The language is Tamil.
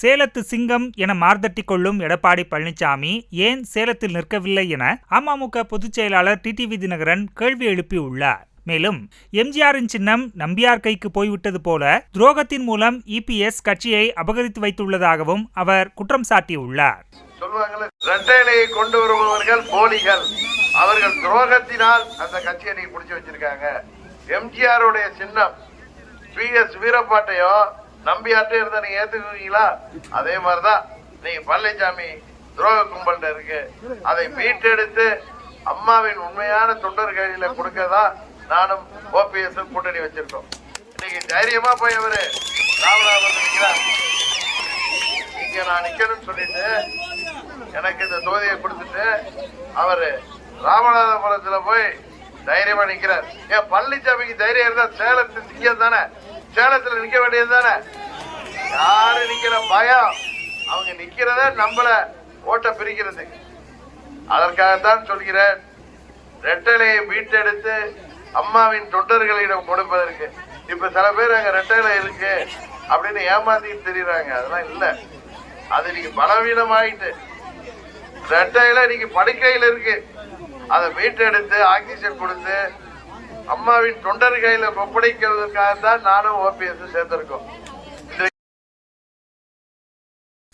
சேலத்து சிங்கம் என மார்தட்டி கொள்ளும் எடப்பாடி பழனிசாமி ஏன் சேலத்தில் நிற்கவில்லை என அமமுக பொதுச் செயலாளர் டிடிவி தினகரன் கேள்வி எழுப்பியுள்ளார் மேலும் எம்ஜிஆரின் சின்னம் நம்பியார் கைக்கு போய்விட்டது போல துரோகத்தின் மூலம் இபிஎஸ் கட்சியை அபகரித்து வைத்துள்ளதாகவும் அவர் குற்றம் சாட்டியுள்ளார். சொல்லுவாங்கல்ல கொண்டு வருபவர்கள் போலிகள். அவர்கள் துரோகத்தினால் அந்த கட்சியை நீங்க பிடிச்சு வச்சிருக்காங்க. எம்ஜிஆருடைய சின்னம் பி எஸ் வீரப்பாட்டையோ நம்பியாட்டே இருந்தா நீங்க ஏத்துக்குவீங்களா? அதே மாதிரிதான் நீங்க பழனிசாமி துரோக கும்பல் இருக்கு. அதை மீட்டெடுத்து அம்மாவின் உண்மையான தொண்டர் கையில கொடுக்கதான் நானும் ஓபிஎஸ் கூட்டணி வச்சிருக்கோம். இன்னைக்கு தைரியமா போய் அவரு ராமநாதபுரம் நிற்கிறார் இங்க நான் நிக்கணும்னு சொல்லிட்டு எனக்கு இந்த தொகுதியை கொடுத்துட்டு அவரு ராமநாதபுரத்துல போய் தைரியமா நிக்கிறார். ஏன் பழனிசாமிக்கு தைரியம் இருந்தா சேலத்து சிங்கம் தானே? சேலத்துல நிக்க வேண்டியது தானே? யாரு நிக்கிற பயம்? அவங்க நிக்கிறத நம்மள ஓட்ட பிரிக்கிறதுக்கு அதற்காகத்தான் சொல்கிறேன் ரெட்டலையை மீட்டெடுத்து அம்மாவின் தொண்டர்களிடம் கொடுப்பதற்கு. இப்ப சில பேர் அங்க ரெட்டலை இருக்கு அப்படின்னு ஏமாத்திட்டு தெரியுறாங்க. அதெல்லாம் இல்ல. அது இன்னைக்கு பலவீனமாயிட்டு. ரெட்டையில இன்னைக்கு படுக்கையில இருக்கு. அதை மீட்டெடுத்து ஆக்சிஜன் கொடுத்து அம்மாவின் தொண்டர் கையில ஒப்படைக்கிறதுக்காக தான் நானும் ஓபிஎஸ் சேர்ந்திருக்கோம்.